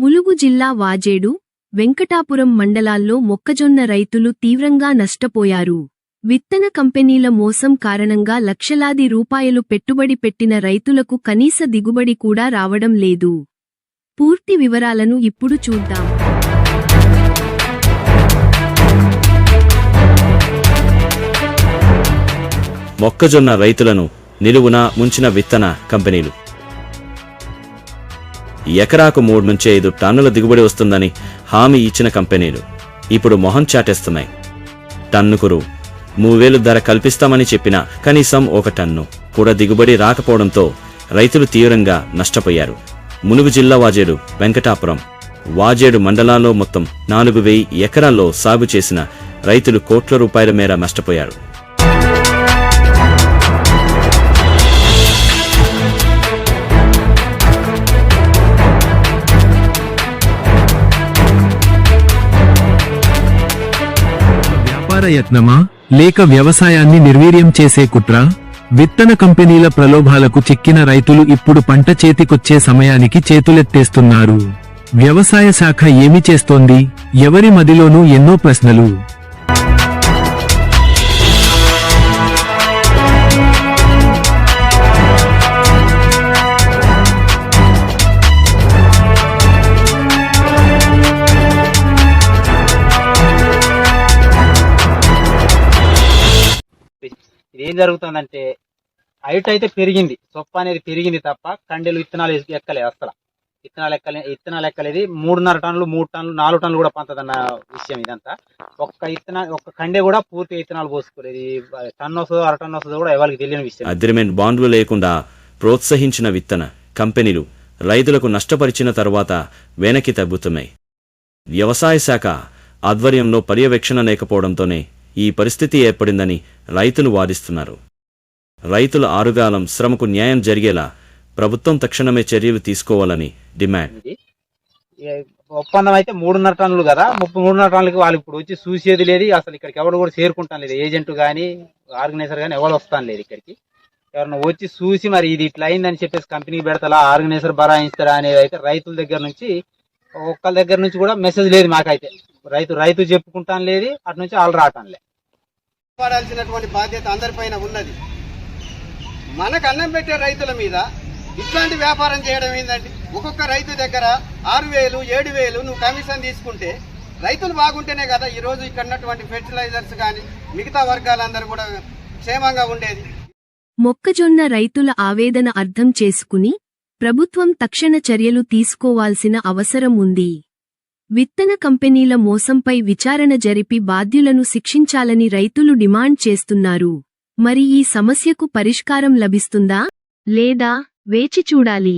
ములుగు జిల్లా వాజేడు వెంకటాపురం మండలాల్లో మొక్కజొన్న రైతులు తీవ్రంగా నష్టపోయారు. విత్తన కంపెనీల మోసం కారణంగా లక్షలాది రూపాయలు పెట్టుబడి పెట్టిన రైతులకు కనీస దిగుబడి కూడా రావడం లేదు. పూర్తి వివరాలను ఇప్పుడు చూద్దాం. మొక్కజొన్న రైతులను నిలువున ముంచిన విత్తన కంపెనీలు. ఎకరాకు మూడు నుంచి ఐదు టన్నుల దిగుబడి వస్తుందని హామీ ఇచ్చిన కంపెనీలు ఇప్పుడు మొహం చాటేస్తున్నాయి. టన్నుకురు మూవేలు ధర కల్పిస్తామని చెప్పినా కనీసం ఒక టన్ను కూడా దిగుబడి రాకపోవడంతో రైతులు తీవ్రంగా నష్టపోయారు. మునుగు జిల్లా వాజేడు వెంకటాపురం వాజేడు మండలాల్లో మొత్తం నాలుగు వెయ్యి ఎకరాల్లో సాగు చేసిన రైతులు కోట్ల రూపాయల మేర నష్టపోయారు. వ్యాపార యత్నమా లేక వ్యవసాయాన్ని నిర్వీర్యం చేసే కుట్ర? విత్తన కంపెనీల ప్రలోభాలకు చిక్కిన రైతులు ఇప్పుడు పంట చేతికొచ్చే సమయానికి చేతులెత్తేస్తున్నారు. వ్యవసాయ శాఖ ఏమి చేస్తోంది? ఎవరి మదిలోనూ ఎన్నో ప్రశ్నలు. ఏం జరుగుతుందంటే హైట్ అయితే పెరిగింది. సొప్ప అనేది పెరిగింది తప్ప కండెలు విత్తనాలు ఎక్కలే ఎక్కలేదు అసలు. విత్తనాలు ఎక్కలే విత్తనాలు ఎక్కలేదు. మూడున్నర టన్నులు మూడు టన్నులు నాలుగు టన్నులు కూడా పంతదన్న విషయం ఇదంతా. ఒక్క విత్తన ఒక్క కండే కూడా పూర్తి విత్తనాలు పోసుకోలేదు. ఇది టన్ను వస్తుందో అర టన్ను వస్తుందో కూడా ఎవరికి తెలియని విషయం. అగ్రిమెంట్ బాండ్లు లేకుండా ప్రోత్సహించిన విత్తన కంపెనీలు రైతులకు నష్టపరిచిన తర్వాత వెనక్కి తగ్గుతున్నాయి. వ్యవసాయ శాఖ ఆధ్వర్యంలో పర్యవేక్షణ లేకపోవడంతోనే ఈ పరిస్థితి ఏర్పడిందని రైతులు వాదిస్తున్నారు. రైతుల ఆరుగాలం శ్రమకు న్యాయం జరిగేలా ప్రభుత్వం తక్షణమే చర్యలు తీసుకోవాలని డిమాండ్. ఒప్పందం అయితే మూడున్నర టన్నులు కదా. ముప్పై మూడున్నర టన్నులకి వాళ్ళు ఇప్పుడు వచ్చి చూసేది లేదు. అసలు ఇక్కడికి ఎవరు కూడా చేరుకుంటాను లేదు. ఏజెంట్ కానీ ఆర్గనైజర్ కానీ ఎవరు వస్తాను లేదు ఇక్కడికి. ఎవరైనా వచ్చి చూసి మరి ఇది ఇట్లా అయిందని చెప్పేసి కంపెనీ పెడతా ఆర్గనైజర్ బరాయిస్తారా అనేది అయితే రైతుల దగ్గర నుంచి ఒక్కళ్ళ దగ్గర నుంచి కూడా మెసేజ్ లేదు మాకైతే. రైతు రైతు చెప్పుకుంటాను లేదు అటు నుంచి వాళ్ళు రావటం లేదు. కాపాడాల్సినటువంటి బాధ్యత అందరిపైన ఉన్నది. మనకు అన్నం పెట్టే రైతుల మీద ఇట్లాంటి వ్యాపారం చేయడం ఏంటంటే ఒక్కొక్క రైతు దగ్గర ఆరు వేలు ఏడు వేలు నువ్వు కమిషన్ తీసుకుంటే రైతులు బాగుంటేనే కదా ఈ రోజు ఇక్కడ ఉన్నటువంటి ఫెర్టిలైజర్స్ కానీ మిగతా వర్గాలందరూ కూడా క్షేమంగా ఉండేది. మొక్కజొన్న రైతుల ఆవేదన అర్థం చేసుకుని ప్రభుత్వం తక్షణ చర్యలు తీసుకోవాల్సిన అవసరం ఉంది. విత్తన కంపెనీల మోసంపై విచారణ జరిపి బాధ్యులను శిక్షించాలని రైతులు డిమాండ్ చేస్తున్నారు. మరి ఈ సమస్యకు పరిష్కారం లభిస్తుందా? లేదా వేచి చూడాలి.